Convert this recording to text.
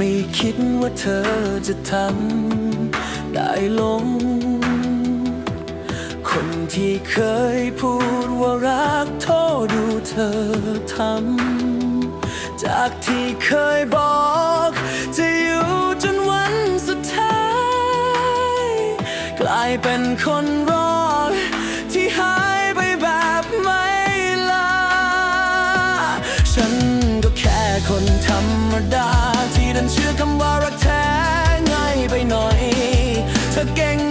ไม่คิดว่าเธอจะทำได้ลง คนที่เคยพูดว่ารักโทษดูเธอทำ จากที่เคยบอก จะอยู่จนวันสุดท้าย กลายเป็นคนรอกที่หายไปแบบไม่ลา ฉันก็แค่คนธรรมดา นั้นเชื่อคำว่ารักแท้ง่ายไปหน่อย เธอเก่ง